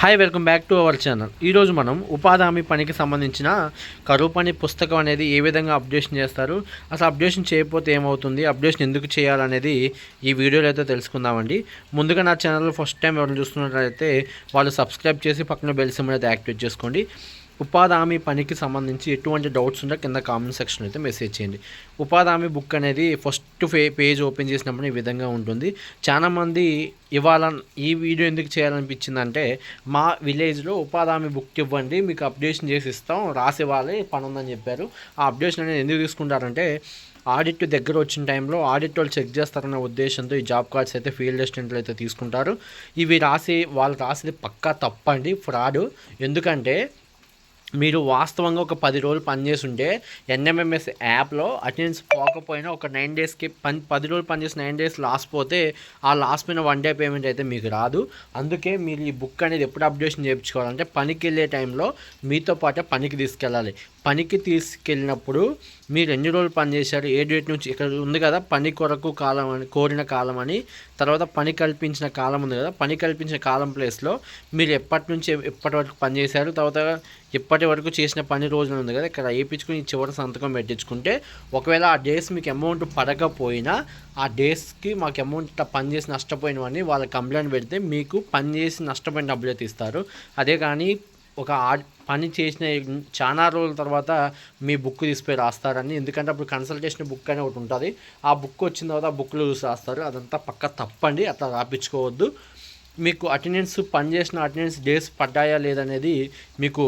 Hi welcome back to our channel ఈరోజు మనం ఉపాధి హామీ పనికి సంబంధించిన కరువు పని పుస్తకం అనేది ఏ విధంగా అప్డేషన్ చేస్తారు? అసలు అప్డేషన్ చేయకపోతే ఏమవుతుంది? అప్డేషన్ ఎందుకు చేయాలనేది ఈ వీడియోలో అయితే తెలుసుకుందామండి. ముందుగా నా ఛానల్ ఫస్ట్ టైం ఎవరిని చూస్తున్నట్లయితే వాళ్ళు సబ్స్క్రైబ్ చేసి పక్కన బెల్ సిమ్ అయితే యాక్టివేట్ చేసుకోండి. ఉపాధి హామీ పనికి సంబంధించి ఎటువంటి డౌట్స్ ఉంటే కింద కామెంట్ సెక్షన్ అయితే మెసేజ్ చేయండి. ఉపాధి హామీ బుక్ అనేది ఫస్ట్ ఫే పేజ్ ఓపెన్ చేసినప్పుడు ఈ విధంగా ఉంటుంది. చాలామంది ఇవాళ ఈ వీడియో ఎందుకు చేయాలనిపించిందంటే మా విలేజ్లో ఉపాధి హామీ బుక్ ఇవ్వండి మీకు అప్డేషన్ చేసి ఇస్తాం రాసి ఇవ్వాలి పని ఉందని చెప్పారు. ఆ అప్డేషన్ అనేది ఎందుకు తీసుకుంటారంటే ఆడిట్ దగ్గర వచ్చిన టైంలో ఆడిట్ వాళ్ళు చెక్ చేస్తారన్న ఉద్దేశంతో ఈ జాబ్ కార్డ్స్ అయితే ఫీల్డ్ అసిస్టెంట్లు అయితే తీసుకుంటారు. ఇవి రాసి వాళ్ళు రాసేది పక్కా తప్పండి ఫ్రాడ్. ఎందుకంటే మీరు వాస్తవంగా ఒక పది రోజులు పనిచేసి ఉంటే ఎన్ఎంఎంఎస్ యాప్లో అటెండెన్స్ పోకపోయినా ఒక నైన్ డేస్కి పని పది రోజులు పనిచేసి నైన్ డేస్ లాస్ పోతే ఆ లాస్ పైన వన్ డే పేమెంట్ అయితే మీకు రాదు. అందుకే మీరు ఈ బుక్ అనేది ఎప్పుడు అప్డేషన్ చేయించుకోవాలంటే పనికి వెళ్ళే టైంలో మీతో పాటే పనికి తీసుకెళ్ళాలి. పనికి తీసుకెళ్ళినప్పుడు మీరు ఎన్ని రోజులు పని చేశారు ఏ డేట్ నుంచి ఇక్కడ ఉంది కదా పని కొరకు కాలం అని కోరిన కాలం అని తర్వాత పని కల్పించిన కాలం ఉంది కదా పని కల్పించిన కాలం ప్లేస్లో మీరు ఎప్పటి నుంచి ఎప్పటి వరకు పనిచేశారు తర్వాత ఇప్పటి వరకు చేసిన పని రోజులు ఉంది కదా ఇక్కడ వేయించుకుని చివరి సంతకం పెట్టించుకుంటే ఒకవేళ ఆ డేస్ మీకు అమౌంట్ పడకపోయినా ఆ డేస్కి మాకు అమౌంట్ పని చేసి నష్టపోయినవని వాళ్ళ కంప్లైంట్ పెడితే మీకు పని చేసి నష్టపోయిన డబ్బులు అయితే ఇస్తారు అదే కానీ ఒక ఆ- పని చేసిన చాలా రోజుల తర్వాత మీ బుక్ తీసిపోయి రాస్తారని ఎందుకంటే అప్పుడు కన్సల్టేషన్ బుక్ అనే ఒకటి ఉంటుంది. ఆ బుక్ వచ్చిన తర్వాత ఆ బుక్లో చూసి రాస్తారు. అదంతా పక్క తప్పండి అట్లా రాపించుకోవద్దు మీకు అటెండెన్స్ పని చేసిన అటెండెన్స్ డేస్ పడ్డాయా లేదనేది మీకు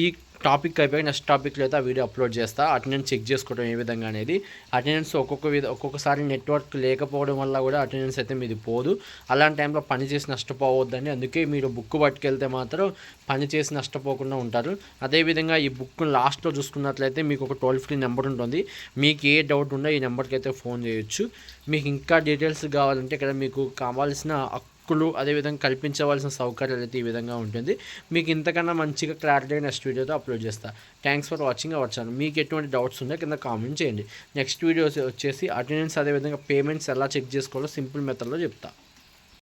ఈ టాపిక్ అయిపోయి నెక్స్ట్ టాపిక్లో అయితే ఆ వీడియో అప్లోడ్ చేస్తా. అటెండెన్స్ చెక్ చేసుకోవడం ఏ విధంగా అనేది. అటెండెన్స్ ఒక్కొక్క విధ ఒక్కొక్కసారి నెట్వర్క్ లేకపోవడం వల్ల కూడా అటెండెన్స్ అయితే మీది పోదు. అలాంటి టైంలో పని చేసి నష్టపోవద్దని అందుకే మీరు బుక్ పట్టుకెళ్తే మాత్రం పని చేసి నష్టపోకుండా ఉంటారు. అదేవిధంగా ఈ బుక్ లాస్ట్లో చూసుకున్నట్లయితే మీకు ఒక టోల్ ఫ్రీ నెంబర్ ఉంటుంది. మీకు ఏ డౌట్ ఉందో ఈ నెంబర్కి అయితే ఫోన్ చేయొచ్చు. మీకు ఇంకా డీటెయిల్స్ కావాలంటే ఇక్కడ మీకు కావాల్సిన హక్కులు అదేవిధంగా కల్పించవలసిన సౌకర్యాలు అయితే ఈ విధంగా ఉంటుంది. మీకు ఇంతకన్నా మంచిగా క్లారిటీ నెక్స్ట్ వీడియోతో అప్లోడ్ చేస్తా. Thanks for watching our channel మీకు ఎటువంటి డౌట్స్ ఉందో కింద కామెంట్ చేయండి. నెక్స్ట్ వీడియోస్ వచ్చేసి అటెండెన్స్ అదేవిధంగా పేమెంట్స్ ఎలా చెక్ చేసుకోవాలో సింపుల్ మెథడ్లో చెప్తా.